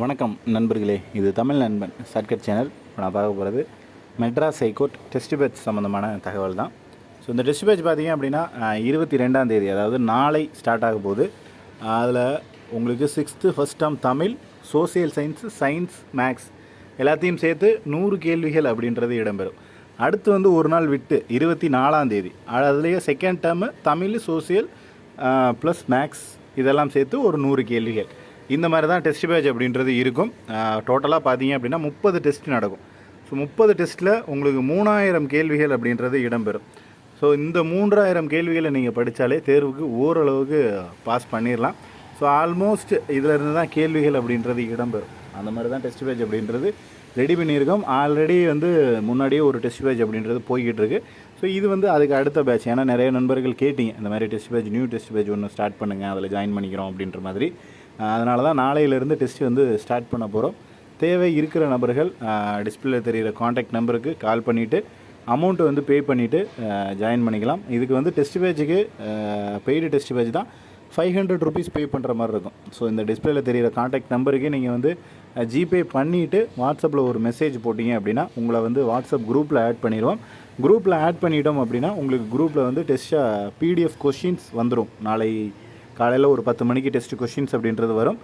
வணக்கம் நண்பர்களே இது தமிழ் நண்பன் சர்க்கட் சேனல் இப்போ நான் பார்க்க போகிறது மெட்ராஸ் ஹைகோர்ட் டெஸ்ட் பேட்ச் சம்மந்தமான தகவல் தான். ஸோ இந்த டெஸ்ட் பேட்ச் பார்த்திங்க அப்படின்னா இருபத்தி ரெண்டாம் தேதி அதாவது நாளை ஸ்டார்ட் ஆக போகுது. அதில் உங்களுக்கு sixth first term Tamil social science science maths எல்லாத்தையும் சேர்த்து நூறு கேள்விகள் அப்படின்றது இடம்பெறும். அடுத்து வந்து ஒரு நாள் விட்டு இருபத்தி நாலாம் தேதி அதுலேயே second term Tamil social plus maths இதெல்லாம் சேர்த்து ஒரு நூறு கேள்விகள். இந்த மாதிரி தான் டெஸ்ட் பேட்ச் அப்படின்றது இருக்கும். டோட்டலாக பார்த்தீங்க அப்படின்னா முப்பது டெஸ்ட் நடக்கும். ஸோ முப்பது டெஸ்ட்டில் உங்களுக்கு மூணாயிரம் கேள்விகள் அப்படின்றது இடம்பெறும். ஸோ இந்த மூன்றாயிரம் கேள்விகளை நீங்கள் படித்தாலே தேர்வுக்கு ஓரளவுக்கு பாஸ் பண்ணிடலாம் ஸோ ஆல்மோஸ்ட் இதிலிருந்து தான் கேள்விகள் அப்படின்றது இடம்பெறும். அந்த மாதிரி தான் டெஸ்ட் பேட்ச் அப்படின்றது ரெடி பண்ணியிருக்கோம். ஆல்ரெடி வந்து முன்னாடியே ஒரு டெஸ்ட் பேட்ச் அப்படின்றது போய்கிட்டு இருக்கு ஸோ இது வந்து அதுக்கு அடுத்த பேட்ச் ஏன்னா நிறைய நண்பர்கள் கேட்டீங்க இந்த மாதிரி test batch new test page ஒன்று ஸ்டார்ட் பண்ணுங்கள் அதில் ஜாயின் பண்ணிக்கிறோம் அப்படின்ற மாதிரி. அதனால தான் நாளையிலேருந்து டெஸ்ட் வந்து ஸ்டார்ட் பண்ண போகிறோம் தேவை இருக்கிற நபர்கள் டிஸ்பிளே தெரிகிற காண்டாக்ட் நம்பருக்கு கால் பண்ணிவிட்டு அமௌண்ட்டு வந்து பே பண்ணிவிட்டு ஜாயின் பண்ணிக்கலாம். இதுக்கு வந்து டெஸ்ட் பேஜுக்கு பெய்டு டெஸ்ட் பேஜ் தான் ஃபைவ் ஹண்ட்ரட் ருபீஸ் பே பண்ணுற மாதிரி இருக்கும். ஸோ இந்த டிஸ்பிளேல தெரிகிற காண்டாக்ட் நம்பருக்கு நீங்கள் வந்து ஜிபே பண்ணிவிட்டு வாட்ஸ்அப்பில் ஒரு மெசேஜ் போட்டிங்க அப்படின்னா உங்களை வந்து வாட்ஸ்அப் குரூப்பில் ஆட் பண்ணிடுவோம். குரூப்பில் ஆட் பண்ணிட்டோம் அப்படின்னா உங்களுக்கு குரூப்பில் வந்து டெஸ்ட்டாக பிடிஎஃப் கொஷின்ஸ் வந்துடும் நாளை காலையில் ஒரு பத்து மணிக்கு டெஸ்ட் கொஷின்ஸ் அப்படின்றது வரும்.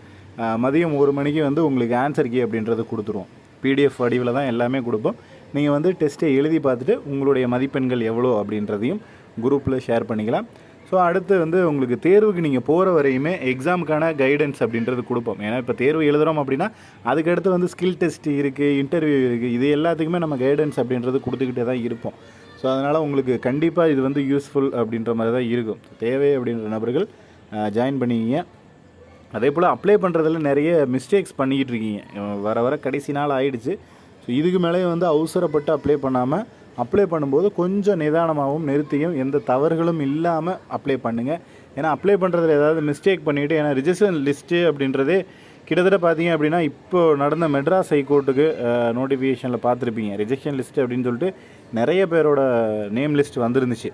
மதியம் ஒரு மணிக்கு வந்து உங்களுக்கு ஆன்சர் கீ அப்படின்றது கொடுத்துருவோம். பிடிஎஃப் வடிவில் தான் எல்லாமே கொடுப்போம். நீங்கள் வந்து டெஸ்ட்டை எழுதி பார்த்துட்டு உங்களுடைய மதிப்பெண்கள் எவ்வளோ அப்படின்றதையும் குரூப்பில் ஷேர் பண்ணிக்கலாம். ஸோ அடுத்து வந்து உங்களுக்கு தேர்வுக்கு நீங்கள் போகிற வரையுமே எக்ஸாமுக்கான கைடன்ஸ் அப்படின்றது கொடுப்போம். ஏன்னா இப்போ தேர்வு எழுதுகிறோம் அப்படின்னா அதுக்கடுத்து வந்து ஸ்கில் டெஸ்ட் இருக்குது இன்டர்வியூ இருக்குது இது எல்லாத்துக்குமே நம்ம கைடன்ஸ் அப்படின்றது கொடுத்துக்கிட்டே தான் இருப்போம். ஸோ அதனால் உங்களுக்கு கண்டிப்பாக இது வந்து யூஸ்ஃபுல் அப்படின்ற மாதிரி தான் இருக்கும். தேவை அப்படின்ற நபர்கள் ஜாயின் பண்ணிக்கிங்க. அதே போல் அப்ளை பண்ணுறதுல நிறைய மிஸ்டேக்ஸ் பண்ணிக்கிட்டு இருக்கீங்க. வர வர கடைசி நாள் ஆயிடுச்சு. ஸோ இதுக்கு மேலே வந்து அவசரப்பட்டு அப்ளை பண்ணாமல் அப்ளை பண்ணும்போது கொஞ்சம் நிதானமாகவும் நிறுத்தியும் எந்த தவறுகளும் இல்லாமல் அப்ளை பண்ணுங்கள் ஏன்னா அப்ளை பண்ணுறதுல ஏதாவது மிஸ்டேக் பண்ணிவிட்டு ஏன்னா ரிஜிஸ்ட்ரேஷன் லிஸ்ட்டு அப்படின்றதே கிட்டத்தட்ட பார்த்தீங்க அப்படின்னா இப்போ நடந்த மெட்ராஸ் ஹைகோர்ட்டுக்கு நோட்டிஃபிகேஷனில் பார்த்துருப்பீங்க. ரிஜெக்ஷன் லிஸ்ட் அப்படின்னு சொல்லிட்டு நிறைய பேரோட நேம் லிஸ்ட் வந்துருந்துச்சு.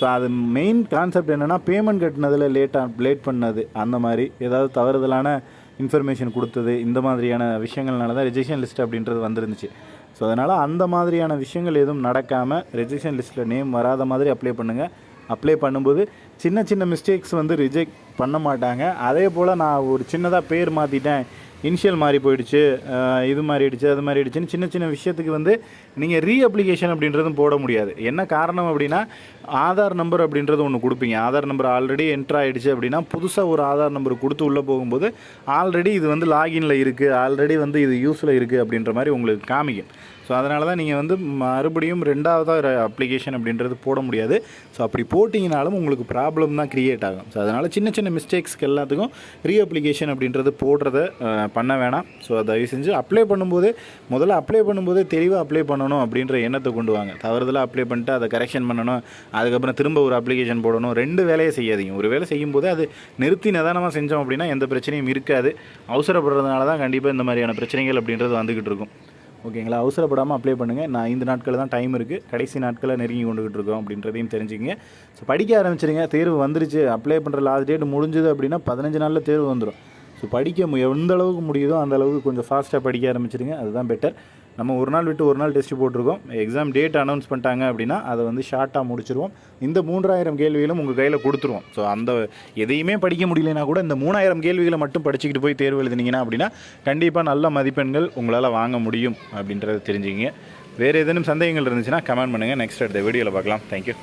ஸோ அது மெயின் கான்செப்ட் என்னென்னா பேமெண்ட் கட்டினதில் லேட்டாக லேட் பண்ணது. அந்த மாதிரி ஏதாவது தவறுதலான இன்ஃபர்மேஷன் கொடுத்தது இந்த மாதிரியான விஷயங்கள்னால தான் ரிஜெக்ஷன் லிஸ்ட் அப்படின்றது வந்துருந்துச்சு. ஸோ அதனால் அந்த மாதிரியான விஷயங்கள் எதுவும் நடக்காமல் ரெஜிஸ்ட்ரேஷன் லிஸ்ட்டில் நேம் வராத மாதிரி அப்ளை பண்ணுங்கள் அப்ளை பண்ணும்போது சின்ன சின்ன மிஸ்டேக்ஸ் வந்து ரிஜெக்ட் பண்ண மாட்டாங்க. அதே போல் நான் ஒரு சின்னதாக பேர் மாற்றிட்டேன் இனிஷியல் மாறி போயிடுச்சு. இது மாறிடுச்சு அது மாறிடுச்சுன்னு சின்ன சின்ன விஷயத்துக்கு வந்து நீங்கள் ரீ அப்ளிகேஷன் அப்படின்றதும் போட முடியாது. என்ன காரணம் அப்படின்னா ஆதார் நம்பர் அப்படின்றது ஒன்று கொடுப்பீங்க. ஆதார் நம்பர் ஆல்ரெடி என்ட்ரு ஆகிடுச்சு அப்படின்னா புதுசாக ஒரு ஆதார் நம்பர் கொடுத்து உள்ளே போகும்போது ஆல்ரெடி இது வந்து லாகின்ல இருக்குது ஆல்ரெடி வந்து இது யூஸில் இருக்குது அப்படின்ற மாதிரி உங்களுக்கு காமிக்கும். ஸோ அதனால தான் நீங்கள் வந்து மறுபடியும் ரெண்டாவதாக அப்ளிகேஷன் அப்படின்றது போட முடியாது. ஸோ அப்படி போட்டிங்கனாலும் உங்களுக்கு ப்ராப்ளம் தான் க்ரியேட் ஆகும். ஸோ அதனால் சின்ன சின்ன மிஸ்டேக்ஸ்க்கு எல்லாத்துக்கும் ரீ அப்ளிகேஷன் அப்படின்றது போடுறத பண்ண வேணாம். ஸோ தயவு செஞ்சு அப்ளை பண்ணும்போது முதல்ல அப்ளை பண்ணும்போது தெளிவாக அப்ளை பண்ணணும் அப்படின்ற எண்ணத்தை கொண்டு வாங்க. தவறுதலாக அப்ளை பண்ணிட்டு அதை கரெக்ஷன் பண்ணணும் அதுக்கப்புறம் திரும்ப ஒரு அப்ளிகேஷன் போடணும் ரெண்டு வேலையை செய்யாதீங்க. ஒரு வேலை செய்யும்போது அது நிறுத்தி நிதானமாக செஞ்சோம் அப்படின்னா எந்த பிரச்சனையும் இருக்காது. அவசரப்படுறதுனால தான் கண்டிப்பாக இந்த மாதிரியான பிரச்சனைகள் அப்படின்றது வந்துக்கிட்டு இருக்கும். ஓகேங்களா? அவசரப்படாமல் அப்ளை பண்ணுங்கள் நான் ஐந்து நாட்களில் தான் டைம் இருக்குது கடைசி நாட்களை நெருங்கி கொண்டுகிட்டு இருக்கோம் அப்படின்றதையும் தெரிஞ்சுக்கங்க. ஸோ படிக்க ஆரம்பிச்சிருங்க. தேர்வு வந்துருச்சு. அப்ளை பண்ணுற லாஸ்ட் டேட் முடிஞ்சுது அப்படின்னா பதினஞ்சு நாளில் தேர்வு வந்துடும் ஸோ படிக்க மு- எந்த அளவுக்கு முடியுதோ அந்த அளவுக்கு கொஞ்சம் ஃபாஸ்ட்டாக படிக்க ஆரம்பிச்சிருங்க அதுதான் பெட்டர் நம்ம ஒரு நாள் விட்டு ஒரு நாள் டெஸ்ட் போட்டிருக்கோம். எக்ஸாம் டேட் அனௌன்ஸ் பண்ணிட்டாங்க அப்படின்னா அதை வந்து ஷார்ட்டாக முடிச்சிருவோம். இந்த மூன்றாயிரம் கேள்விகளும் உங்கள் கையில் கொடுத்துருவோம். ஸோ அந்த எதையுமே படிக்க முடியலனா கூட இந்த மூணாயிரம் கேள்விகளை மட்டும் படிச்சுக்கிட்டு போய் தேர்வு எழுதினீங்கன்னா அப்படின்னா கண்டிப்பாக நல்ல மதிப்பெண்கள் உங்களால் வாங்க முடியும் அப்படின்றத தெரிஞ்சுக்கிங்க. வேறு ஏதேனும் சந்தேகங்கள் இருந்துச்சுன்னா கமெண்ட் பண்ணுங்கள் நெக்ஸ்ட் அடுத்த வீடியோவில் பார்க்கலாம். தேங்க்யூ